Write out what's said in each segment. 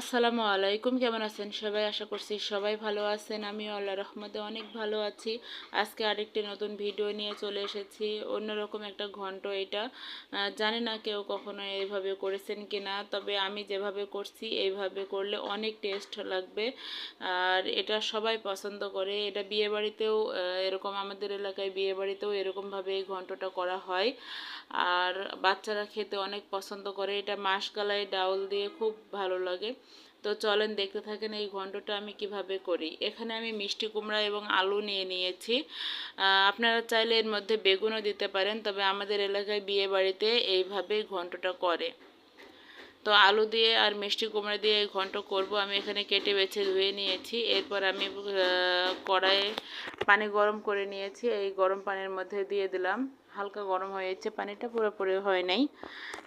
আসসালামু আলাইকুম, কেমন আছেন সবাই? আশা করছি সবাই ভালো আছেন। আমিও আল্লাহ রহমতে অনেক ভালো আছি। আজকে আরেকটি নতুন ভিডিও নিয়ে চলে এসেছি। অন্যরকম একটা ঘন্ট এটা। জানি না কেউ কখনো এইভাবে করেছেন কি না তবে আমি যেভাবে করছি, এইভাবে করলে অনেক টেস্ট লাগবে। আর এটা সবাই পছন্দ করে। এটা বিয়ে বাড়িতেও এরকম আমাদের এলাকায় বিয়ে বাড়িতেও এরকমভাবে এই ঘন্টটা করা হয়। আর বাচ্চারা খেতে অনেক পছন্দ করে। এটা মাসকালাই ডাউল দিয়ে খুব ভালো লাগে। তো চলেন দেখতে থাকেন এই ঘন্টটা আমি কীভাবে করি। এখানে আমি মিষ্টি কুমড়া এবং আলু নিয়ে নিয়েছি। আপনারা চাইলে এর মধ্যে বেগুনও দিতে পারেন, তবে আমাদের এলাকায় বিয়ে বাড়িতে এইভাবেই ঘন্টটা করে। তো আলু দিয়ে আর মিষ্টি কুমড়া দিয়ে এই ঘন্ট করব, আমি এখানে কেটে বেছে ধুয়ে নিয়েছি। এরপর আমি কড়াইয়ে পানি গরম করে নিয়েছি, এই গরম পানির মধ্যে দিয়ে দিলাম। হালকা গরম হয়েছে, পানিটা পুরোপুরি হয় নাই।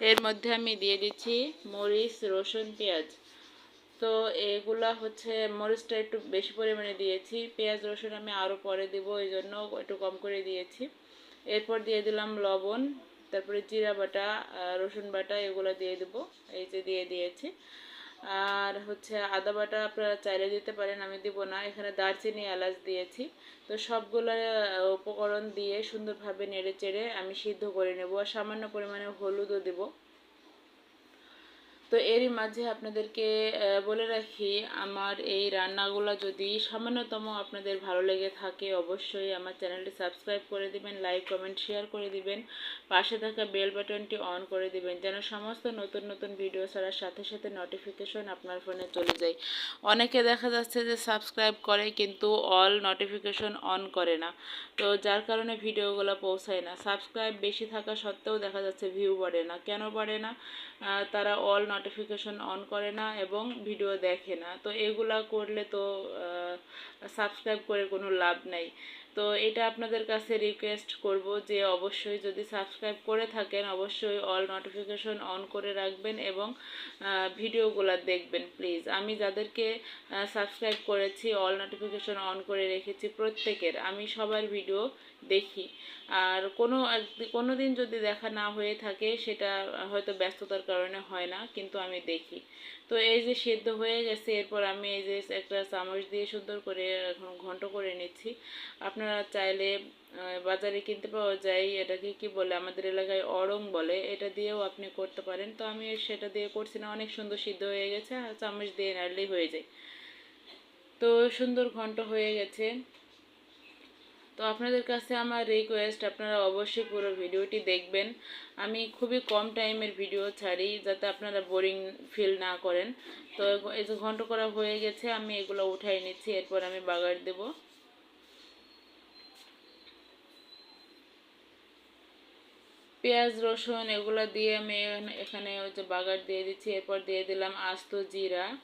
এর মধ্যে আমি দিয়ে দিচ্ছি মরিচ, রসুন, পেঁয়াজ। তো এগুলা হচ্ছে মরিচটা একটু বেশি পরিমাণে দিয়েছি। পেঁয়াজ, রসুন আমি আরও পরে দেবো এই জন্য একটু কম করে দিয়েছি। এরপর দিয়ে দিলাম লবণ, তারপরে জিরা বাটা রসুন বাটা, এগুলো দিয়ে দেব, এই যে দিয়ে দিয়েছি। আর হচ্ছে আদা বাটা আপনারা চাইলে দিতে পারেন, আমি দিব না। এখানে দারচিনি এলাচ দিয়েছি। তো সবগুলো উপকরণ দিয়ে সুন্দরভাবে নেড়ে চেড়ে আমি সিদ্ধ করে নেব। আর সামান্য পরিমাণে হলুদও দেবো। তো এরই মাঝে আপনাদেরকে বলে রাখি, আমার এই রান্নাগুলো যদি সামান্যতম আপনাদের ভালো লেগে থাকে, অবশ্যই আমার চ্যানেলটি সাবস্ক্রাইব করে দিবেন, লাইক, কমেন্ট, শেয়ার করে দিবেন, পাশে থাকা বেল বাটনটি অন করে দিবেন, যেন সমস্ত নতুন নতুন ভিডিও ছাড়ার সাথে সাথে নোটিফিকেশন আপনার ফোনে চলে যায়। অনেকে দেখা যাচ্ছে যে সাবস্ক্রাইব করে কিন্তু অল নোটিফিকেশন অন করে না। তো যার কারণে ভিডিওগুলো পৌঁছায় না। সাবস্ক্রাইব বেশি থাকা সত্ত্বেও দেখা যাচ্ছে ভিউ বাড়ে না। কেন বাড়ে না? তারা অল নোটিফিকেশন অন করে না এবং ভিডিও দেখে না। তো এগুলা করলে তো সাবস্ক্রাইব করে কোনো লাভ নাই। তো এটা আপনাদের কাছে রিকোয়েস্ট করব যে অবশ্যই যদি সাবস্ক্রাইব করে থাকেন, অবশ্যই অল নোটিফিকেশন অন করে রাখবেন এবং ভিডিওগুলো দেখবেন প্লিজ আমি যাদেরকে সাবস্ক্রাইব করেছি অল নোটিফিকেশন অন করে রেখেছি প্রত্যেকের, আমি সবার ভিডিও দেখি। আর কোনো কোনো দিন যদি দেখা না হয়ে থাকে, সেটা হয়তো ব্যস্ততার কারণে হয় না, কিন্তু আমি দেখি। তো এই যে সেদ্ধ হয়ে গেছে, এরপর আমি এই যে একটা চামচ দিয়ে সুন্দর করে, এখন ঘন্ট করে নিচ্ছি। আপনারা চাইলে বাজারে কিনতে পাওয়া যায়, এটাকে কি বলে, আমাদের এলাকায় অরং বলে, এটা দিয়েও আপনি করতে পারেন। তো আমি সেটা দিয়ে করছি না, অনেক সুন্দর সিদ্ধ হয়ে গেছে, আর চামচ দিয়ে নাড়লেই হয়ে যায়। তো সুন্দর ঘন্ট হয়ে গেছে। তো আপনাদের কাছে আমার রিকোয়েস্ট আপনারা অবশ্যই পুরো ভিডিওটি দেখবেন। আমি খুবই কম টাইমের ভিডিও ছাড়ি, যাতে আপনারা বোরিং ফিল না করেন। তো এই যে ঘন্ট করা হয়ে গেছে, আমি এগুলো উঠাই নিচ্ছি, এরপর আমি বাগার দেব। পেঁয়াজ, রসুন এগুলো দিয়ে আমি এখানে- ওই যে বাগার দিয়ে দিচ্ছি। এরপর দিয়ে দিলাম আস্ত জিরা।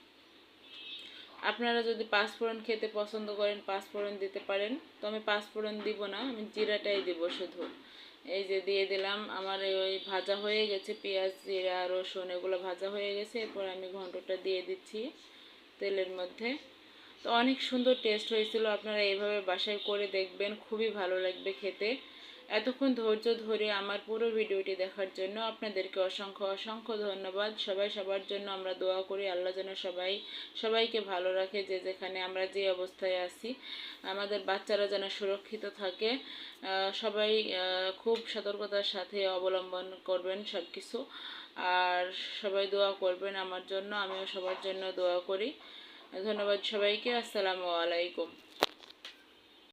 আপনারা যদি পাঁচফোড়ন খেতে পছন্দ করেন, পাঁচফোড়ন দিতে পারেন। তো আমি পাঁচফোড়ন দিব না, আমি জিরাটাই দিব শুধু। এই যে দিয়ে দিলাম, আমার ওই ভাজা হয়ে গেছে, পেঁয়াজ, জিরা, রসুন এগুলো ভাজা হয়ে গেছে। এরপর আমি ঘন্টটা দিয়ে দিচ্ছি তেলের মধ্যে। তো অনেক সুন্দর টেস্ট হয়েছিল, আপনারা এইভাবে বাসায় করে দেখবেন, খুবই ভালো লাগবে খেতে। এতক্ষণ ধৈর্য ধরে আমার পুরো ভিডিওটি দেখার জন্য আপনাদেরকে অসংখ্য অসংখ্য ধন্যবাদ। সবাই সবার জন্য আমরা দোয়া করি, আল্লাহ যেন সবাই, সবাইকে ভালো রাখে যে যেখানে আমরা যে অবস্থায় আছি। আমাদের বাচ্চারা যেন সুরক্ষিত থাকে। সবাই খুব সতর্কতার সাথে অবলম্বন করবেন সব কিছু আর সবাই দোয়া করবেন আমার জন্য, আমিও সবার জন্য দোয়া করি। ধন্যবাদ সবাইকে, আসসালামু আলাইকুম।